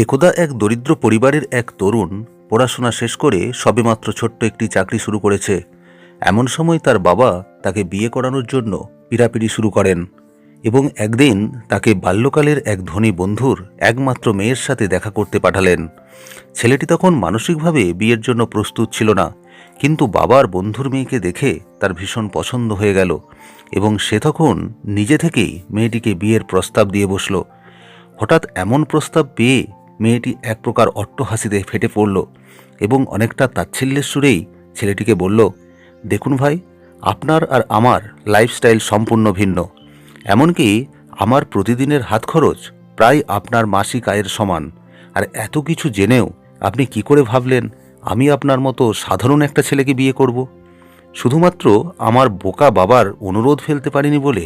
একদা এক দরিদ্র পরিবারের এক তরুণ পড়াশোনা শেষ করে সবেমাত্র ছোট্ট একটি চাকরি শুরু করেছে। এমন সময় তার বাবা তাকে বিয়ে করানোর জন্য পিড়াপিড়ি শুরু করেন এবং একদিন তাকে বাল্যকালের এক ধনী বন্ধুর একমাত্র মেয়ের সাথে দেখা করতে পাঠালেন। ছেলেটি তখন মানসিকভাবে বিয়ের জন্য প্রস্তুত ছিল না, কিন্তু বাবার বন্ধুর মেয়েকে দেখে তার ভীষণ পছন্দ হয়ে গেল এবং সে তখন নিজে থেকেই মেয়েটিকে বিয়ের প্রস্তাব দিয়ে বসল। হঠাৎ এমন প্রস্তাব পেয়ে মেয়েটি এক প্রকার অট্টহাসিতে ফেটে পড়ল এবং অনেকটা তাচ্ছিল্যের সুরেই ছেলেটিকে বলল, দেখুন ভাই, আপনার আর আমার লাইফস্টাইল সম্পূর্ণ ভিন্ন। এমনকি আমার প্রতিদিনের হাত খরচ প্রায় আপনার মাসিক আয়ের সমান। আর এত কিছু জেনেও আপনি কি করে ভাবলেন, আমি আপনার মতো সাধারণ একটা ছেলেকে বিয়ে করব? শুধুমাত্র আমার বোকা বাবার অনুরোধ ফেলতে পারিনি বলে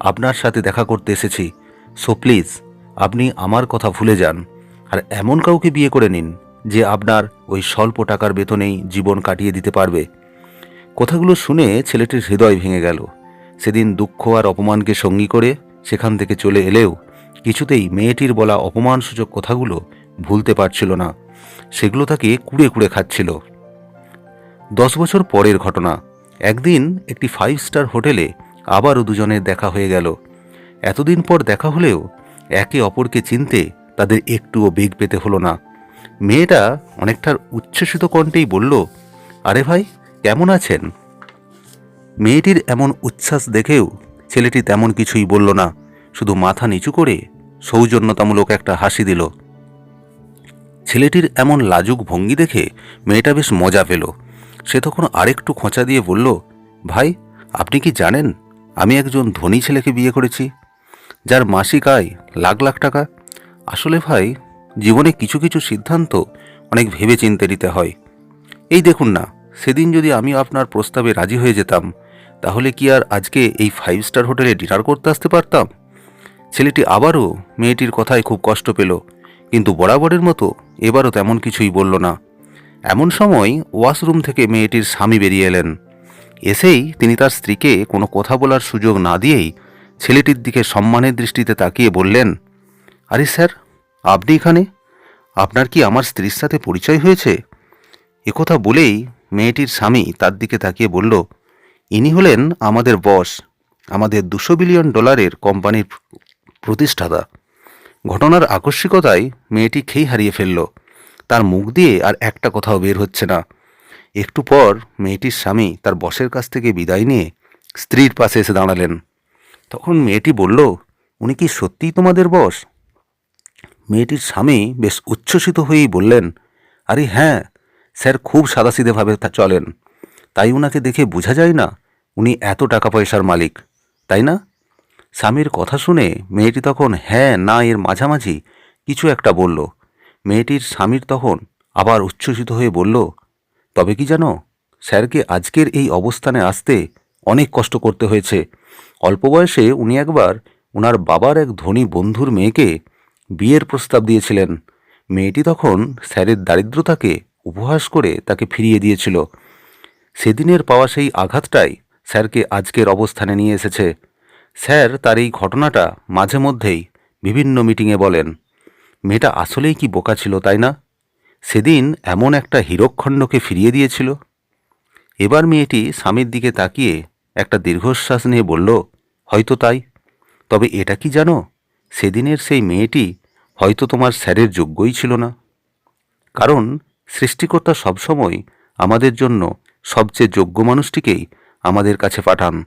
আপনার সাথে দেখা করতে এসেছি। সো প্লিজ আপনি আমার কথা ভুলে যান। আর এমন কাউকে বিয়ে করে নিন যে আপনার ওই স্বল্প টাকার বেতনেই জীবন কাটিয়ে দিতে পারবে। কথাগুলো শুনে ছেলেটির হৃদয় ভেঙে গেল। সেদিন দুঃখ আর অপমানকে সঙ্গী করে সেখান থেকে চলে এলেও কিছুতেই মেয়েটির বলা অপমানসূচক কথাগুলো ভুলতে পারছিল না। সেগুলো তাকে কুড়ে কুড়ে খাচ্ছিল। দশ বছর পরের ঘটনা। একদিন একটি ফাইভ স্টার হোটেলে আবারও দুজনের দেখা হয়ে গেল। এতদিন পর দেখা হলেও একে অপরকে চিনতে তাদের একটুও বেগ পেতে হলো না। মেয়েটা অনেকটা উচ্ছ্বসিত কণ্ঠেই বলল, আরে ভাই, কেমন আছেন? মেয়েটির এমন উচ্ছ্বাস দেখেও ছেলেটি তেমন কিছুই বলল না, শুধু মাথা নিচু করে সৌজন্যতামূলক একটা হাসি দিল। ছেলেটির এমন লাজুক ভঙ্গি দেখে মেয়েটা বেশ মজা পেল। সে তখন আরেকটু খোঁচা দিয়ে বলল, ভাই, আপনি কি জানেন, আমি একজন ধনী ছেলেকে বিয়ে করেছি, যার মাসিক আয় লাখ লাখ টাকা আসলে ভাই, জীবনে কিছু কিছু সিদ্ধান্ত অনেক ভেবে চিনতে নিতে হয়। এই দেখুন না, সেদিন যদি আমি আপনার প্রস্তাবে রাজি হয়ে যেতাম, তাহলে কি আর আজকে এই ফাইভ স্টার হোটেলে ডিনার করতে আসতে পারতাম? ছেলেটি আবারও মেয়েটির কথায় খুব কষ্ট পেল, কিন্তু বরাবরের মতো এবারও তেমন কিছুই বলল না। এমন সময় ওয়াশরুম থেকে মেয়েটির স্বামী বেরিয়ে এলেন। এসেই তিনি তার স্ত্রীকে কোনো কথা বলার সুযোগ না দিয়েই ছেলেটির দিকে সম্মানের দৃষ্টিতে তাকিয়ে বললেন আরে স্যার, আপনি এখানে? আপনার কি আমার স্ত্রীর সাথে পরিচয় হয়েছে? একথা বলেই মেয়েটির স্বামী তার দিকে তাকিয়ে বলল, ইনি হলেন আমাদের বস, আমাদের দুশো বিলিয়ন ডলারের কোম্পানির প্রতিষ্ঠাতা। ঘটনার আকস্মিকতায় মেয়েটি খেই হারিয়ে ফেলল। তার মুখ দিয়ে আর একটা কথাও বের হচ্ছে না। একটু পর মেয়েটির স্বামী তার বসের কাছ থেকে বিদায় নিয়ে স্ত্রীর পাশে এসে দাঁড়ালেন। তখন মেয়েটি বলল, উনি কি সত্যিই তোমাদের বস? মেয়েটির স্বামী বেশ উচ্ছ্বসিত হয়েই বললেন, আরে হ্যাঁ স্যার খুব সাদাসিধেভাবে চলেন। তাই ওনাকে দেখে বোঝা যায় না উনি এত টাকা পয়সার মালিক, তাই না? স্বামীর কথা শুনে মেয়েটি তখন হ্যাঁ না এর মাঝামাঝি কিছু একটা বলল। মেয়েটির স্বামীর তখন আবার উচ্ছ্বসিত হয়ে বলল, তবে কি জানো, স্যারকে আজকের এই অবস্থানে আসতে অনেক কষ্ট করতে হয়েছে। অল্প বয়সে উনি একবার ওনার বাবার এক ধনী বন্ধুর মেয়েকে বিয়ের প্রস্তাব দিয়েছিলেন। মেয়েটি তখন স্যারের দারিদ্রতাকে উপহাস করে তাকে ফিরিয়ে দিয়েছিল। সেদিনের পাওয়া সেই আঘাতটাই স্যারকে আজকের অবস্থানে নিয়ে এসেছে। স্যার তার এই ঘটনাটা মাঝে মধ্যেই বিভিন্ন মিটিংয়ে বলেন। মেয়েটা আসলেই কি বোকা ছিল, তাই না? সেদিন এমন একটা হীরকখণ্ডকে ফিরিয়ে দিয়েছিল। এবার মেয়েটি স্বামীর দিকে তাকিয়ে একটা দীর্ঘশ্বাস নিয়ে বলল, হয়তো তাই। তবে এটা কি জানো? সেদিনের সেই মেয়েটি হয়তো তোমার স্যারের যোগ্যই ছিল না। কারণ সৃষ্টিকর্তা সবসময় আমাদের জন্য সবচেয়ে যোগ্য মানুষটিকেই আমাদের কাছে পাঠান।